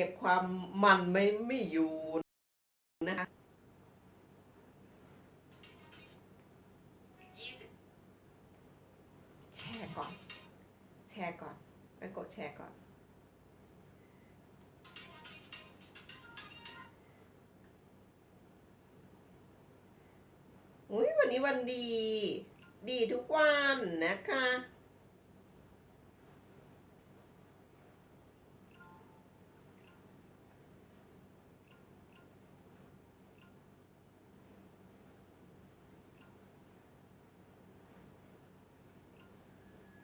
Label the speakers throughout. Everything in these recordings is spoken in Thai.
Speaker 1: เก็บความมันไม่ไม่อยู่นะคะแชร์ก่อน แชร์ก่อน ไปกดแชร์ก่อนอุ้ยวันนี้วันดีทุกวันนะคะ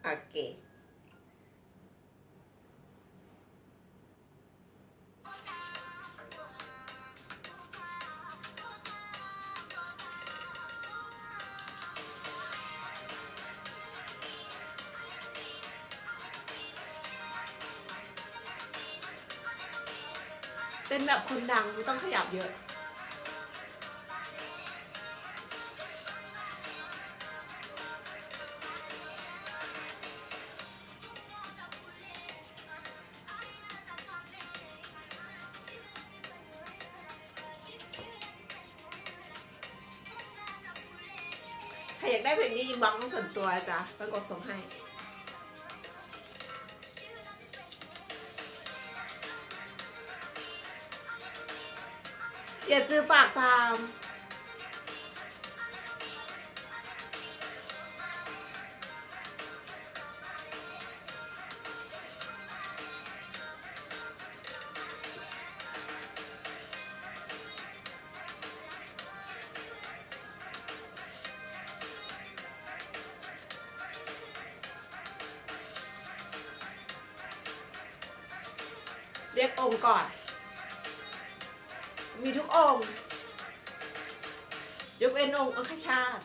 Speaker 1: โอเคเต้นแบบคนดังไม่ต้องขยับเยอะ อยากได้เพลงนี้ยินบังต้องส่วนตัวจ้ะไปกดส่งให้อย่าจือปากตาม องค์ยกเว้นองค์อัคชาต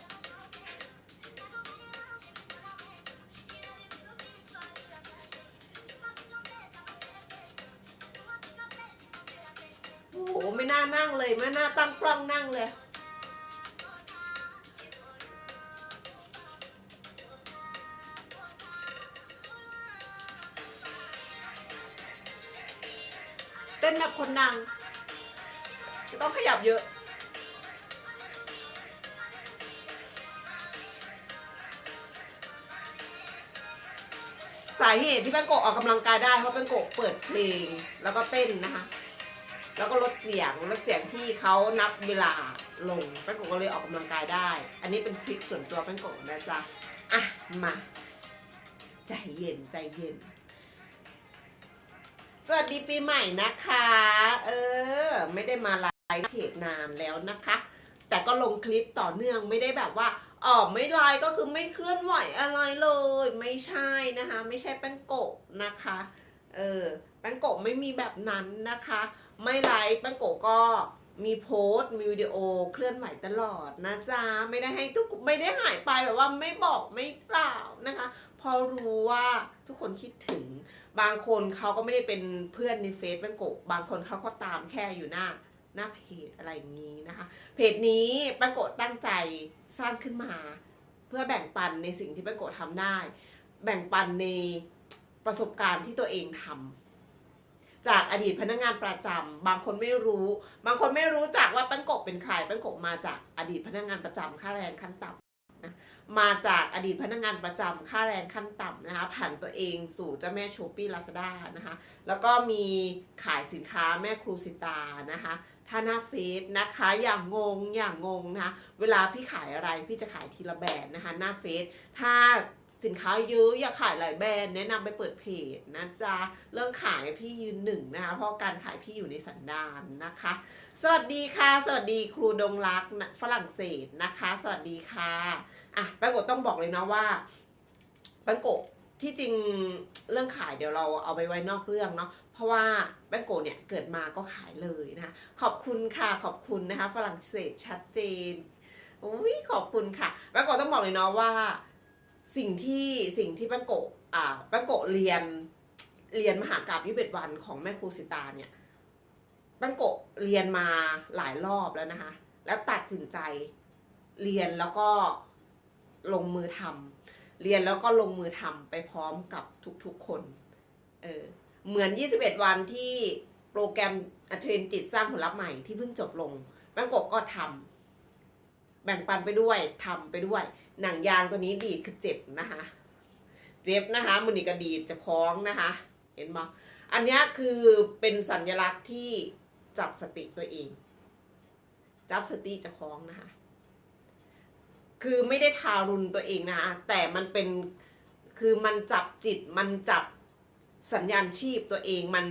Speaker 1: โอ้โหไม่น่านั่งเลย ไม่น่าตั้งกล้องนั่งเลยเต้นแบบคนดัง ต้องขยับเยอะ สาเหตุที่แป้งโกะออกกำลังกายได้เพราะแป้งโกะเปิดเพลงแล้วก็เต้นนะคะ แล้วก็ลดเสียงลดเสียงที่เขานับเวลาลงแป้งโกะก็เลยออกกำลังกายได้ อันนี้เป็นทริคส่วนตัวแป้งโกะนะจ๊ะอะมาใจเย็นใจเย็นสวัสดีปีใหม่นะคะ เออ ไม่ได้มาลฟ์ เพจนานแล้วนะคะ แต่ก็ลงคลิปต่อเนื่องไม่ได้แบบว่าอ๋อไม่ไลฟ์ก็คือไม่เคลื่อนไหวอะไรเลย ไม่ใช่นะคะ ไม่ใช่แป้งโกะนะคะเออแป้งโกะไม่มีแบบนั้นนะคะ ไม่ไลฟ์แป้งโกะก็มีโพสต์มีวิดีโอเคลื่อนไหวตลอดนะจ๊ะไม่ได้ให้ทุกไม่ได้หายไปแบบว่าไม่บอกไม่กล่าวนะคะ พอรู้ว่าทุกคนคิดถึง บางคนเขาก็ไม่ได้เป็นเพื่อนในเฟซแป้งโกะบางคนเขาก็ตามแค่อยู่หน้า หน้าเพจอะไรอย่างนี้นะคะ เพจนี้ป้งโกตั้งใจสร้างขึ้นมา เพื่อแบ่งปันในสิ่งที่ป้งโกะทำได้ แบ่งปันในประสบการณ์ที่ตัวเองทำจากอดีตพนักงานประจำบางคนไม่รู้ บางคนไม่รู้จักว่าป้งโกะเป็นใครป้งโกะมาจากอดีตพนักงานประจำค่าแรงขั้นต่ำนะมาจากอดีตพนักงานประจำค่าแรงขั้นต่ำนะคะผ่านตัวเองสู่เจ้าแม่โชปี้ลาซาด้านะคะแล้วก็มีขายสินค้าแม่ครูสิตานะคะ ถ้าหน้าเฟซนะคะ อย่างงงอย่างงงนะคะเวลาพี่ขายอะไรพี่จะขายทีละแบรนด์นะคะ หน้าเฟซถ้าสินค้าเยอะอยากขายหลายแบรนด์แนะนำไปเปิดเพจนะจ๊ะเรื่องขายพี่ยืนหนึ่งนะคะ เพราะการขายพี่อยู่ในสันดานนะคะ สวัสดีค่ะ สวัสดีครูดงรักฝรั่งเศสนะคะ สวัสดีค่ะอะแป้งโกต้องบอกเลยนะว่าแป้งโกที่จริงเรื่องขายเดี๋ยวเราเอาไปไว้นอกเรื่องเนาะเพราะว่า แป้งโกเนี่ยเกิดมาก็ขายเลยนะคะขอบคุณค่ะขอบคุณนะคะฝรั่งเศสชัดเจนอุ้ยขอบคุณค่ะแป้งโกต้องบอกเลยเนาะว่าสิ่งที่สิ่งที่แป้งโกอ่าแป้งโกเรียนเรียนมหากราบยี่สิบวันของแม่ครูสิตาเนี่ยแป้งโกเรียนมาหลายรอบแล้วนะคะ แล้วตัดสินใจเรียนแล้วก็ลงมือทำเรียนแล้วก็ลงมือทำไปพร้อมกับทุกๆคน เออ เหมือน 21 วันที่โปรแกรมอัเทรนจิตสร้างผลลัพธ์ใหม่ที่เพิ่งจบลงแป้งกะก็ทำแบ่งปันไปด้วยทำไปด้วย หนังยางตัวนี้ดีดคือเจ็บนะคะ เจ็บนะคะมือนีกระดีดจะคล้องนะคะ เห็นไหมอันนี้คือเป็นสัญลักษณ์ที่จับสติตัวเอง จับสติจะคล้องนะคะ คือไม่ได้ทารุณตัวเองนะคะแต่มันเป็นคือมันจับจิตมันจับ สัญญาณชีพตัวเองมัน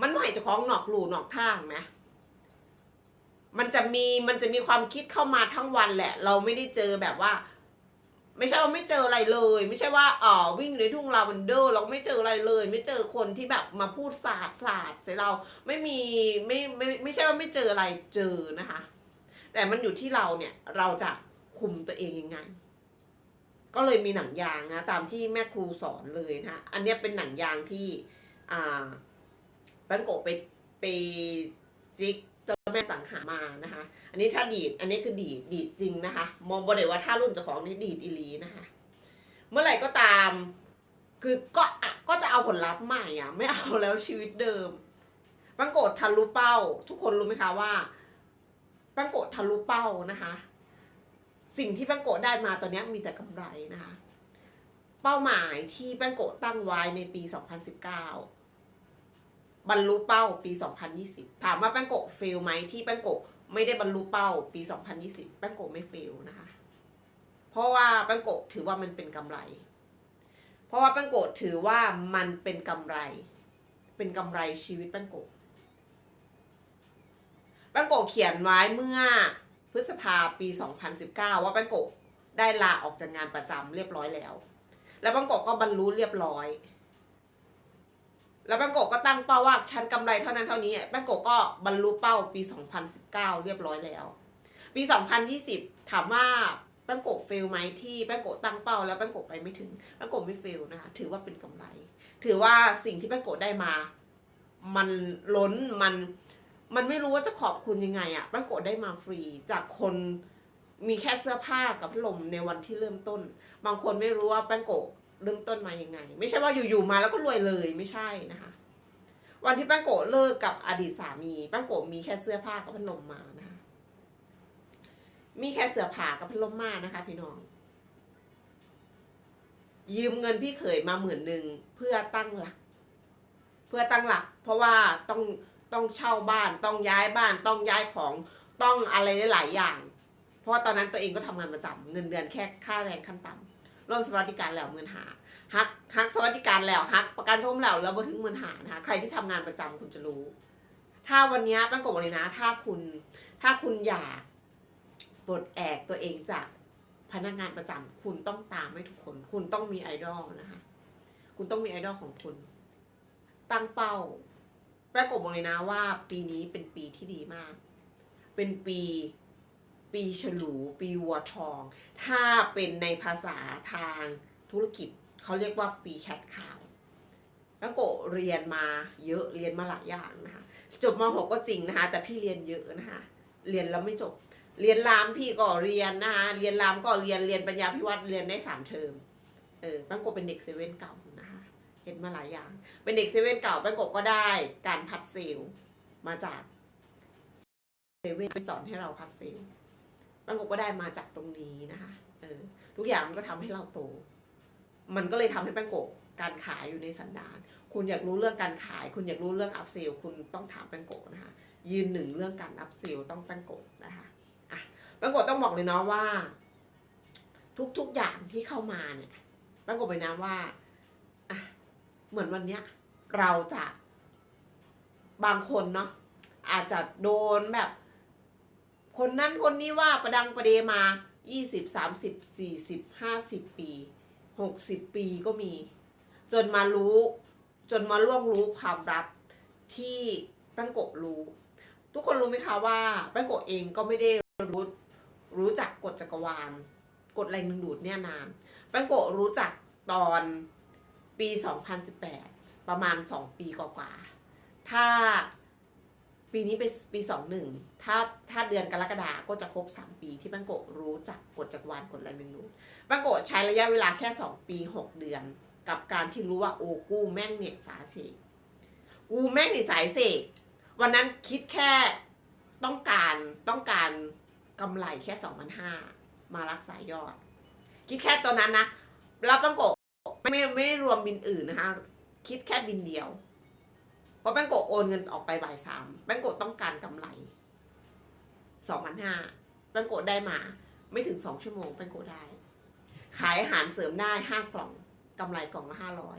Speaker 1: มันไม่ห้เจะคล้องหนอกหลูหนอกทางไหมมันจะมีมันจะมีความคิดเข้ามาทั้งวันแหละ เราไม่ได้เจอแบบว่า ไม่ใช่ว่าไม่เจออะไรเลย ไม่ใช่ว่าอ๋อวิ่งอยู่ในทุ่งลาเวนเดอร์ เราไม่เจออะไรเลย ไม่เจอคนที่แบบมาพูดศาสตร์ศาสตร์ใส่เราไม่มีไม่ไม่ไม่ใช่ว่าไม่เจออะไรเจอนะคะ แต่มันอยู่ที่เราเนี่ยเราจะคุมตัวเองยังไง ก็เลยมีหนังยางนะตามที่แม่ครูสอนเลยนะอันเนี้ยเป็นหนังยางที่อ่าแป้งโกไปไปจิกเจ้าแม่สังหามานะคะ อันนี้ถ้าดีด อันนี้คือดีดดีดจริงนะคะ มองบริว่าถ้ารุ่นเจ้าของนี่ดีดอีลีนะคะ เมื่อไหร่ก็ตาม คือก็อะก็จะเอาผลลัพธ์ใหม่อะ ไม่เอาแล้วชีวิตเดิมปังโกทะลุเป้า ทุกคนรู้ไหมคะว่าปังโกทะลุเป้านะคะ สิ่งที่ปังโกดได้มาตอนนี้มีแต่กำไรนะคะ เป้าหมายที่แป้งโกะตั้งไว้ในปี 2019 บรรลุเป้าปี 2020 ถามว่าแป้งโกะเฟลไหมที่แป้งโกะไม่ได้บรรลุเป้าปี 2020 แป้งโกะไม่เฟลนะคะ เพราะว่าแป้งโกะถือว่ามันเป็นกำไร เพราะว่าแป้งโกะถือว่ามันเป็นกำไร เป็นกำไรชีวิตแป้งโกะแป้งโกะเขียนไว้เมื่อ พฤษภาปี 2019 ว่าแป้งโกะได้ลาออกจากงานประจำเรียบร้อยแล้ว แล้วบางกอกก็บรรลุเรียบร้อย แล้วบางกอกก็ตั้งเป้าว่าฉันกำไรเท่านั้นเท่านี้บางกอกก็บรรลุเป้าปี 2019 เรียบร้อยแล้ว ปี 2020 ถามว่าแป้งโกะเฟลไหมที่แป้งโกะตั้งเป้า แล้วแป้งโกะไปไม่ถึงแป้งโกะไม่เฟลนะคะถือว่าเป็นกำไร ถือว่าสิ่งที่แป้งโกะได้มา มันล้นมัน มันไม่รู้ว่าจะขอบคุณยังไงอะแป้งโกะได้มาฟรีจากคนมีแค่เสื้อผ้ากับพัดลมในวันที่เริ่มต้น บางคนไม่รู้ว่าแป้งโกะเริ่มต้นมายังไง ไม่ใช่ว่าอยู่ๆมาแล้วก็รวยเลยไม่ใช่นะคะ วันที่แป้งโกะเลิกกับอดีตสามีแป้งโกะมีแค่เสื้อผ้ากับพัดลมมานะคะมีแค่เสื้อผ้ากับพัดลมมานะคะ พี่น้อง ยืมเงินพี่เขยมาหมื่นหนึ่งเพื่อตั้งหลัก เพื่อตั้งหลัก เพราะว่าต้อง ต้องเช่าบ้าน ต้องย้ายบ้าน ต้องย้ายของต้องอะไรหลายอย่าง เพราะตอนนั้นตัวเองก็ทำงานประจำเงินเดือนแค่ค่าแรงขั้นต่ำร่วมสวัสดิการแล้วเงินหาฮักฮักสวัสดิการแล้วฮักประกันชมแล้วแล้วบ่ถึงเงินหานะคะใครที่ทำงานประจำคุณจะรู้ ถ้าวันนี้ป้งกบเลยนะ ถ้าคุณ ถ้าคุณอยากปลดแอกตัวเองจากพนักงานประจำคุณต้องตามให้ทุกคน คุณต้องมีไอดอลนะคะ คุณต้องมีไอดอลของคุณ ตั้งเป้า แป้งกบบอกเลยนะว่า ปีนี้เป็นปีที่ดีมาก เป็นปีปีฉลู ปีวัวทอง ถ้าเป็นในภาษาทางธุรกิจเขาเรียกว่าปีแคทขาวแล้วโกเรียนมาเยอะเรียนมาหลายอย่างนะคะจบม .6 ก็จริงนะคะ แต่พี่เรียนเยอะนะคะเรียนแล้วไม่จบ เรียนรามพี่ก็เรียนนะคะเรียนรามก็เรียนเรียนปัญญาพิวัตรเรียนได้สามเทอมเออแป้งโกเป็นเด็กเซเว่นเก่า เห็นมาหลายอย่าง เป็นเด็กเซเว่นเก่าแป้งโกะก็ได้ การพัดเซลล์มาจากเซเว่นไปสอนให้เราพัดเซลล์บางกอกก็ได้มาจากตรงนี้นะคะเออทุกอย่างมันก็ทำให้เราโต มันก็เลยทำให้แป้งโกะการขายอยู่ในสันดาน คุณอยากรู้เรื่องการขาย คุณอยากรู้เรื่องอัพเซลคุณต้องถามแป้งโกนะคะ ยืนหนึ่งเรื่องการอัพเซลต้องแป้งโกนะคะอะแป้งโกต้องบอกเลยเนาะว่า ทุกๆอย่างที่เข้ามาเนี่ยแป้งโกไปนะว่า เหมือนวันเนี้ยเราจะบางคนเนาะอาจจะโดนแบบ คนนั้นคนนี้ว่าประดังประเดมายี่สิบสามสิบสี่สิบห้าสิบปีหกสิบปีก็มี จนมารู้ จนมาล่วงรู้ความลับที่แป้งโกะรู้ ทุกคนรู้ไหมคะว่าแป้งโกะเองก็ไม่ได้รู้รู้จักกฎจักรวาลกฎแรงดึงดูดเนี่ยนานแป้งโกะรู้จักตอน ปี 2018 ประมาณ 2 ปีกว่าๆถ้าปีนี้เป็นปีสองหนึ่งถ้าถ้าเดือนกรกฎาก็จะครบสามปีที่แป้งโกะรู้จักกฎจักรวาลกฎแรงดึงดูดแป้งโกะใช้ระยะเวลาแค่สองปีหกเดือน กับการที่รู้ว่าโอ้กูแม่งเนี่ยสายเสกกูแม่งเนี่ยสายเสกวันนั้นคิดแค่ต้องการต้องการกำไรแค่สองพันห้ามารักษายอด คิดแค่ตัวนั้นนะแล้วปังโกะ ไม่ไม่ไม่รวมบินอื่นนะคะ คิดแค่บินเดียว เพราะแป้งโกโอนเงินออกไปบ่ายสามแป้งโกต้องการกำไรสองพันห้าแป้งโกได้มา ไม่ถึงสองชั่วโมงแป้งโกได้ ขายอาหารเสริมได้ห้ากล่องกำไรกล่องละห้าร้อย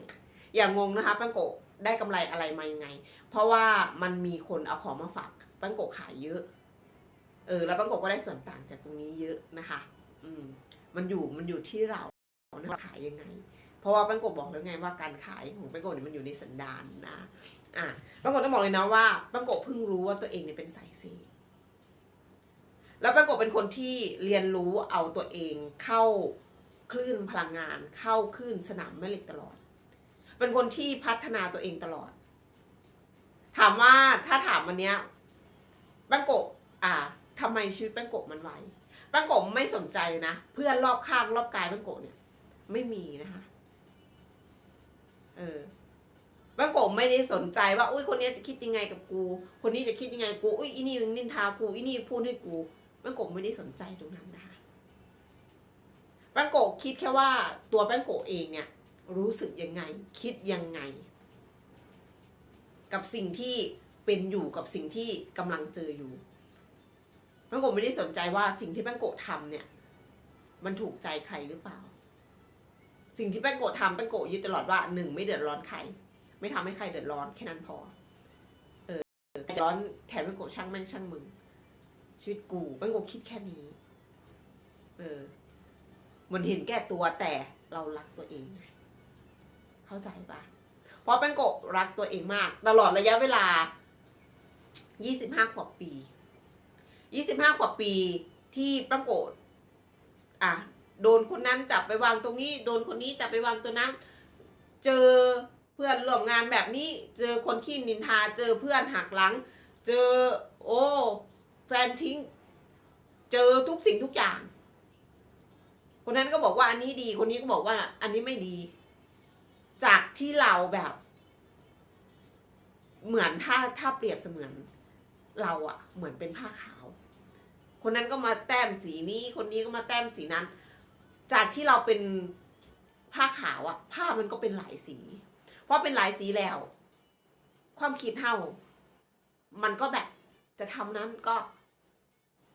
Speaker 1: อย่างงงนะคะแป้งโกได้กำไรอะไรมายังไง เพราะว่ามันมีคนเอาของมาฝากแป้งโกขายเยอะ เออ แล้วแป้งโกก็ได้ส่วนต่างจากตรงนี้เยอะนะคะ อืม มันอยู่มันอยู่ที่เรานะขายยังไง เพราะว่าแป้งโกะบอกแล้วไงว่าการขายของแป้งโกะเนี่ยมันอยู่ในสันดานนะอะแป้งโกะต้องบอกเลยนะว่าแป้งโกะเพิ่งรู้ว่าตัวเองเนี่ยเป็นสายเซแล้วแป้งโกะเป็นคนที่เรียนรู้เอาตัวเองเข้าคลื่นพลังงาน เข้าคลื่นสนามแม่เหล็กตลอด เป็นคนที่พัฒนาตัวเองตลอด ถามว่าถ้าถามวันเนี้ยแป้งโกะอ่าทำไมชีวิตแป้งโกะมันไหวแป้งโกะไม่สนใจนะ เพื่อนรอบข้างรอบกายแป้งโกะเนี่ย ไม่มีนะคะ เออแป้งโกะไม่ได้สนใจว่าอุ้ยคนนี้จะคิดยังไงกับกู คนนี้จะคิดยังไงกูอุ้ยอีนี่นินทากูอีนี่พูดให้กูแป้งโกะไม่ได้สนใจตรงนั้นนะคะแป้งโกะคิดแค่ว่าตัวแป้งโกะเองเนี่ยรู้สึกยังไง คิดยังไง กับสิ่งที่เป็นอยู่กับสิ่งที่กำลังเจออยู่แป้งโกะไม่ได้สนใจว่าสิ่งที่แป้งโกะทำเนี่ย มันถูกใจใครหรือเปล่า สิ่งที่แป้งโกะทำแป้งโกะยึดตลอดว่าหนึ่งไม่เดือดร้อนใคร ไม่ทำให้ใครเดือดร้อนแค่นั้นพอ เออร้อนแถมแป้งโกะช่างแม่งช่างมึง ชีวิตกูแป้งโกะคิดแค่นี้ เออ มันเห็นแก่ตัวแต่เรารักตัวเองเข้าใจปะเพราะแป้งโกะรักตัวเองมาก ตลอดระยะเวลา25กว่าปี25กว่าปีที่แป้งโกะอะ โดนคนนั้นจับไปวางตรงนี้ โดนคนนี้จับไปวางตัวนั้น เจอเพื่อนร่วมงานแบบนี้ เจอคนขี้นินทา เจอเพื่อนหักหลัง เจอโอ้แฟนทิ้ง เจอทุกสิ่งทุกอย่าง คนนั้นก็บอกว่าอันนี้ดี คนนี้ก็บอกว่าอันนี้ไม่ดี จากที่เราแบบ เหมือนถ้าถ้าเปรียบเสมือนเราอะเหมือนเป็นผ้าขาว คนนั้นก็มาแต้มสีนี้ คนนี้ก็มาแต้มสีนั้น จากที่เราเป็นผ้าขาวอะผ้ามันก็เป็นหลายสี เพราะเป็นหลายสีแล้ว ความคิดเท่า มันก็แบบจะทำนั้นก็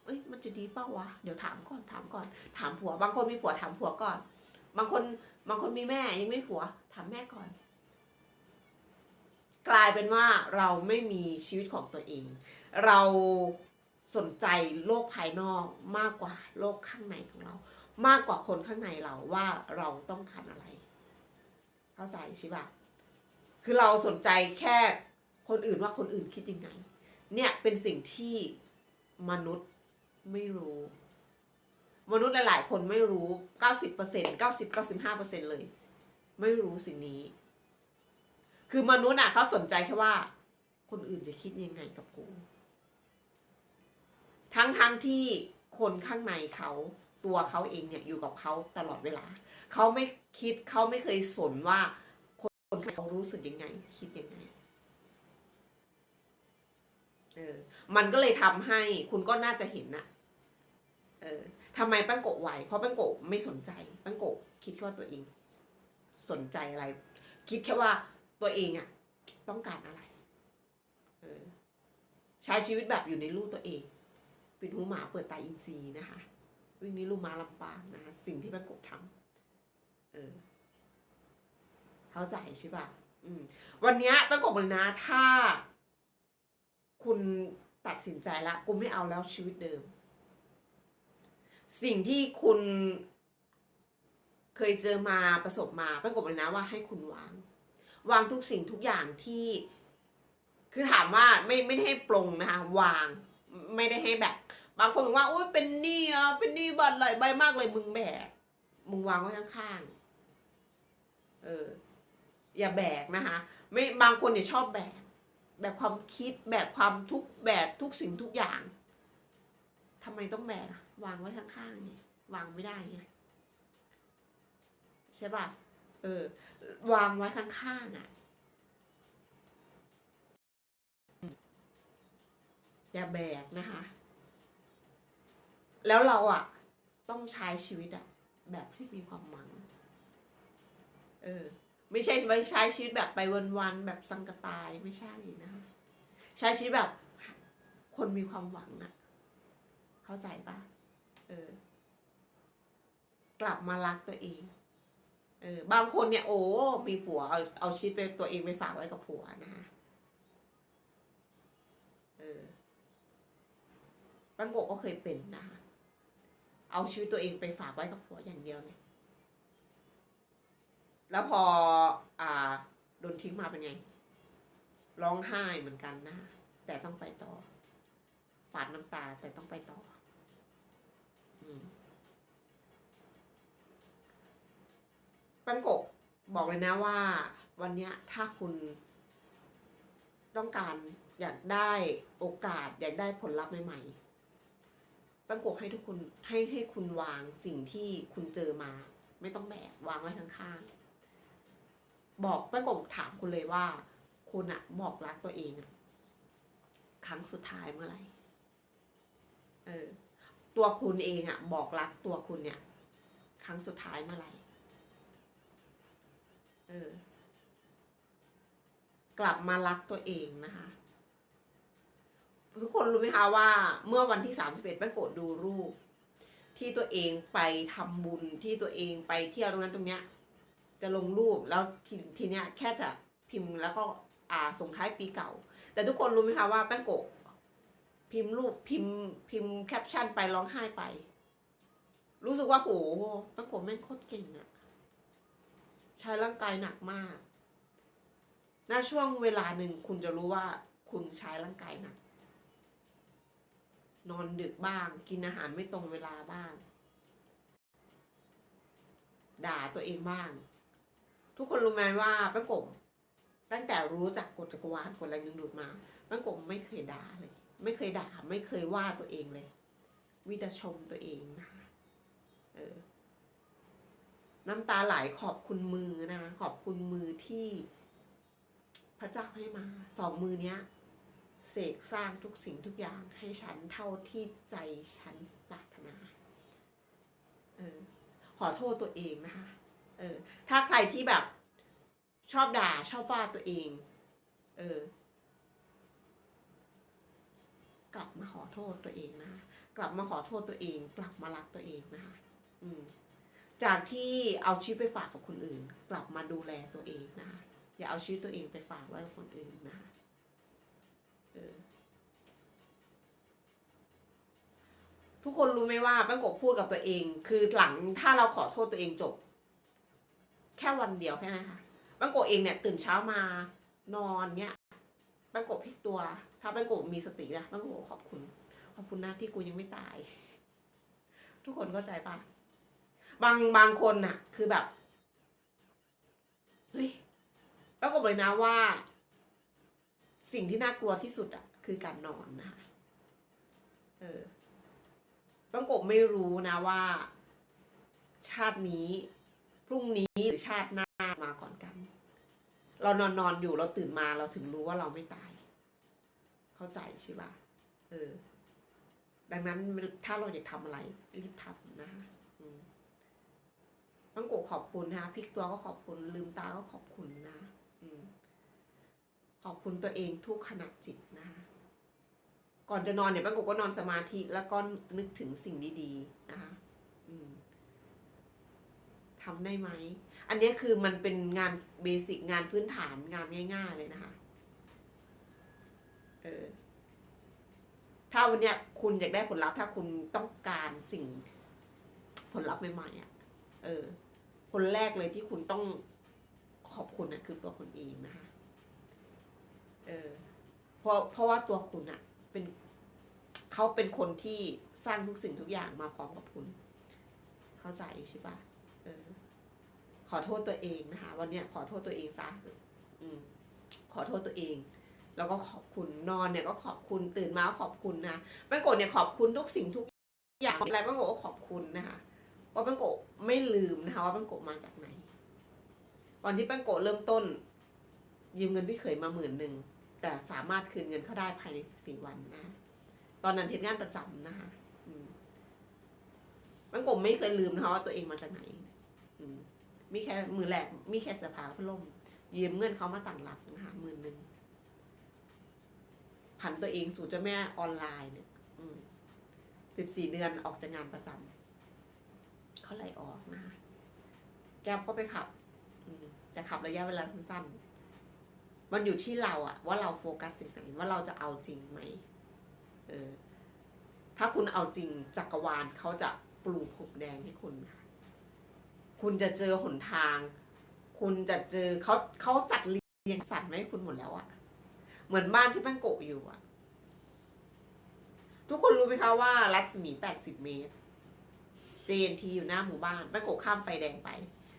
Speaker 1: เอ้ยมันจะดีเป้าวะเดี๋ยวถามก่อนถามก่อน ถามผัว บางคนมีผัวถามผัวก่อน บางคนบางคนมีแม่ยังไม่ผัว ถามแม่ก่อน กลายเป็นว่าเราไม่มีชีวิตของตัวเอง เราสนใจโลกภายนอกมากกว่าโลกข้างในของเรา มากกว่าคนข้างในเราว่าเราต้องการอะไร เข้าใจใช่ปะคือเราสนใจแค่คนอื่นว่าคนอื่นคิดยังไง เนี่ยเป็นสิ่งที่มนุษย์ไม่รู้ มนุษย์หลายๆ คนไม่รู้ 90% 90 95%เลย ไม่รู้สิ่งนี้ คือมนุษย์อะเขาสนใจแค่ว่า คนอื่นจะคิดยังไงกับกู ทั้งทั้งที่คนข้างในเขา ตัวเขาเองเนี่ยอยู่กับเขาตลอดเวลา เขาไม่คิดเขาไม่เคยสนว่า คนเขารู้สึกยังไง คิดยังไงเออมันก็เลยทำให้คุณก็น่าจะเห็นนะเออทำไมแป้งโกะไหว เพราะแป้งโกะไม่สนใจแป้งโกะคิดแค่ว่าตัวเอง สนใจอะไร คิดแค่ว่าตัวเองอะต้องการอะไรเออใช้ชีวิตแบบอยู่ในลู่ตัวเองปิดหูหมาเปิดตาอินทรีย์นะคะ วิ่งนี้ลูกมาลำปางนะคะสิ่งที่แป้งโกะทำเออเข้าใจใช่ป่ะอืมวันนี้แป้งโกบเลยนะถ้า คุณตัดสินใจละกูไม่เอาแล้วชีวิตเดิม สิ่งที่คุณเคยเจอมาประสบมาแป้งโกบเลยนะว่าให้คุณวาง วางทุกสิ่งทุกอย่างที่ คือถามว่าไม่ไม่ได้ให้ปลงนะคะวาง ไม่ได้ให้แบบ บางคนบอกว่าโอ้ยเป็นหนี้อะเป็นหนี้บัตรหลายใบมากเลยมึงแบกมึงวางไว้ข้างๆเออ อย่าแบกนะคะไม่บางคนเนี่ยชอบแบกแบบความคิดแบบความทุกแบบทุกสิ่งทุกอย่างทำไมต้องแบกอะวางไว้ข้างๆนี่ยวางไม่ได้ไงใช่ป่ะเออ วางไว้ข้างๆอะอย่าแบกนะคะ แล้วเราอะต้องใช้ชีวิตอะแบบให้มีความหวัง เออ ไม่ใช่ไม่ใช้ชีวิตแบบไปวันๆแบบสังกตายไม่ใช่นะคะใช้ชีวิตแบบคนมีความหวังอะเข้าใจปะเออ กลับมารักตัวเอง เออ บางคนเนี่ยโอ้ มีผัวเอาเอาชีวิตไปตัวเองไปฝากไว้กับผัวนะคะเออปังโกก็เคยเป็นนะคะ เอาชีวิตตัวเองไปฝากไว้กับผัวอย่างเดียวเนี่ย แล้วพออ่าโดนทิ้งมาเป็นไง ร้องไห้เหมือนกันนะ แต่ต้องไปต่อปาดน้ำตาแต่ต้องไปต่ออืมปังโกะบอกเลยนะว่า วันนี้ถ้าคุณต้องการอยากได้โอกาส อยากได้ผลลัพธ์ใหม่ๆ ปังโกให้ทุกคนให้ให้คุณวางสิ่งที่คุณเจอมา ไม่ต้องแบกวางไว้ข้างๆบอกปังโกถามคุณเลยว่า คุณอะบอกรักตัวเองอะครั้งสุดท้ายเมื่อไหร่เออ ตัวคุณเองอะบอกรักตัวคุณเนี่ย ครั้งสุดท้ายเมื่อไหร่เออ กลับมารักตัวเองนะคะ ทุกคนรู้ไหมคะว่าเมื่อวันที่สามสิบเอ็ดไปโกดดูรูป ที่ตัวเองไปทำบุญที่ตัวเองไปเที่ยวตรงนั้นตรงเนี้ย จะลงรูปแล้วทีทีเนี้ยแค่จะพิมพ์แล้วก็อ่าส่งท้ายปีเก่า แต่ทุกคนรู้ไหมคะว่าแป้งโกะพิมพ์รูปพิมพ์พิมพ์แคปชั่นไปร้องไห้ไป รู้สึกว่าโหแป้งโกะแม่งโคตรเก่งอะใช้ร่างกายหนักมากณช่วงเวลาหนึ่งคุณจะรู้ว่าคุณใช้ร่างกายหนัก นอนดึกบ้าง กินอาหารไม่ตรงเวลาบ้าง ด่าตัวเองบ้าง ทุกคนรู้ไหมว่าแป้งกบตั้งแต่รู้จักกฎจักรวาลกฎแรงดึงดูดมาแป้งกบไม่เคยด่าเลย ไม่เคยด่า ไม่เคยว่าตัวเองเลยมีแต่ชมตัวเองนะคะเออน้ำตาไหลขอบคุณมือนะ ขอบคุณมือที่พระเจ้าให้มา สองมือเนี้ย เสกสร้างทุกสิ่งทุกอย่างให้ฉันเท่าที่ใจฉันปรารถนา เออ ขอโทษตัวเองนะคะ เออ ถ้าใครที่แบบ ชอบด่าชอบว่าตัวเอง เออ กลับมาขอโทษตัวเองนะคะ กลับมาขอโทษตัวเอง กลับมารักตัวเองนะคะ อืม จากที่เอาชีวิตไปฝากกับคนอื่น กลับมาดูแลตัวเองนะคะ อย่าเอาชีวิตตัวเองไปฝากไว้กับคนอื่นนะคะ เออทุกคนรู้ไหมว่าป้ากบพูดกับตัวเอง คือหลังถ้าเราขอโทษตัวเองจบ แค่วันเดียวแค่นั้นค่ะป้ากบเองเนี่ย ตื่นเช้ามานอนเนี่ยป้ากบพลิกตัว ถ้าป้ากบมีสตินะป้ากบขอบคุณ ขอบคุณนะที่กูยังไม่ตาย ทุกคนเข้าใจปะบางบางคนน่ะ คือแบบเฮ้ยปรากฏเลยนะว่า สิ่งที่น่ากลัวที่สุดอะคือการนอนนะคะเออปรากฏไม่รู้นะว่า ชาตินี้ พรุ่งนี้หรือชาติหน้ามาก่อนกัน เรานอนนอนอยู่เราตื่นมาเราถึงรู้ว่าเราไม่ตาย เข้าใจใช่ปะเออ ดังนั้นถ้าเราอยากทำอะไร รีบทำนะคะอืมปังโกะขอบคุณนะคะพลิกตัวก็ขอบคุณ ลืมตาก็ขอบคุณนะ อืม ขอบคุณตัวเองทุกขณะจิตนะคะ ก่อนจะนอนเนี่ยปังโกก็นอนสมาธิแล้วก็นึกถึงสิ่งดีๆนะคะทำได้ไหม อันนี้คือมันเป็นงานเบสิกงานพื้นฐานงานง่าย ๆ เลยนะคะ เออ ถ้าวันเนี้ยคุณอยากได้ผลลัพธ์ถ้าคุณต้องการสิ่งผลลัพธ์ใหม่ๆอะ เออ คนแรกเลยที่คุณต้องขอบคุณนะคือตัวคุณเองนะคะ เออเพราะเพราะว่าตัวคุณอะเป็นเขาเป็นคนที่สร้างทุกสิ่งทุกอย่างมาพร้อมกับคุณ เข้าใจใช่ปะเออ ขอโทษตัวเองนะคะ วันเนี้ยขอโทษตัวเองซะอืม ขอโทษตัวเอง แล้วก็ขอบคุณนอนเนี่ยก็ขอบคุณตื่นมาขอบคุณนะแป้งโกะเนี่ยขอบคุณทุกสิ่งทุกอย่างอะไรแป้งโกะก็ขอบคุณนะคะว่าแป้งโกะไม่ลืมนะคะ ว่าแป้งโกะมาจากไหนวันที่แป้งโกะเริ่มต้น ยืมเงินพี่เขยมาหมื่นหนึ่ง แต่สามารถคืนเงินเขาได้ภายในสิบสี่วันนะ ตอนนั้นเทศงานประจำนะคะมันกบไม่เคยลืมนะคะว่าตัวเองมาจากไหนมีแค่มือแหลกมีแค่เสื้อผ้าพัดลมยืมเงินเขามาต่างหลักนะคะหมื่นหนึ่งผันตัวเองสู่เจ้าแม่ออนไลน์เนี่ยสิบสี่เดือนออกจากงานประจำเขาไล่ออกนะคะแก้มก็ไปขับ แต่ขับระยะเวลาสั้นๆ มันอยู่ที่เราอะว่าเราโฟกัสสิ่งไหนว่าเราจะเอาจริงไหมเออถ้าคุณเอาจริงจักรวาลเขาจะปลูกผกแดงให้คุณค่ะคุณจะเจอหนทาง คุณจะเจอเขาเขาจัดเรียงสรรไว้ให้คุณหมดแล้วอะเหมือนบ้านที่แป้งโกะอยู่อะทุกคนรู้ไหมคะว่า รัศมี80เมตร JNT อยู่หน้าหมู่บ้านแป้งโกะข้ามไฟแดงไป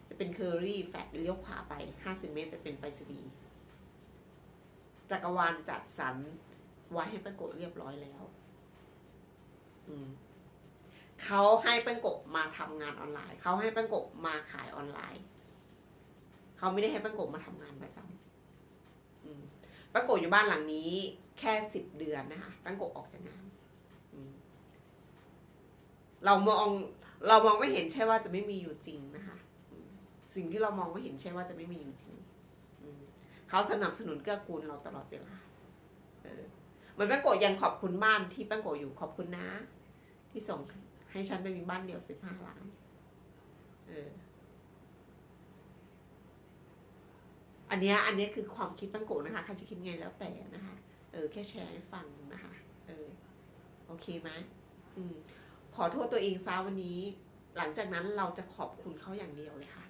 Speaker 1: จะเป็นเคอรี่แฟดเลี้ยวขวาไป50เมตรจะเป็นไปรษณีย์ จักรวาลจัดสรรไว้ให้แป้งโกะเรียบร้อยแล้วอืมเขาให้แป้งกบมาทำงานออนไลน์ เขาให้แป้งกบมาขายออนไลน์ เขาไม่ได้ให้แป้งกบมาทำงานประจำอืมแป้งกบอยู่บ้านหลังนี้ แค่สิบเดือนนะคะแป้งกบออกจากงานอืมเรามองเรามองไม่เห็นใช่ว่าจะไม่มีอยู่จริงนะคะอืมสิ่งที่เรามองไม่เห็นใช่ว่าจะไม่มีอยู่จริงอืม เขาสนับสนุนเกื้อกูลเราตลอดเวลาเออเหมือนแป้งโกยังขอบคุณบ้านที่แป้งโกอยู่ขอบคุณนะ ที่ส่งให้ฉันไปมีบ้านเดี่ยวสิบห้าล้านเอออันเนี้ยอันเนี้ยคือความคิดป้งโกนะคะใครจะคิดไงแล้วแต่นะคะ เออแค่แชร์ให้ฟังนะคะ เออโอเคไหมอืมขอโทษตัวเองซะวันนี้ หลังจากนั้นเราจะขอบคุณเขาอย่างเดียวเลยค่ะ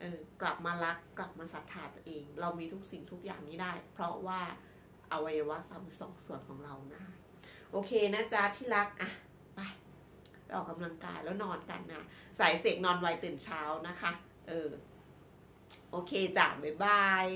Speaker 1: เออกลับมารักกลับมาศรัทธาตัวเอง เรามีทุกสิ่งทุกอย่างนี้ได้ เพราะว่าอวัยวะสามสองส่วนของเรานะโอเคนะจ๊ะที่รักอะไปไปออกกำลังกายแล้วนอนกันนะสายเสกนอนไวตื่นเช้านะคะ เออ โอเคจ้ะบ๊ายบาย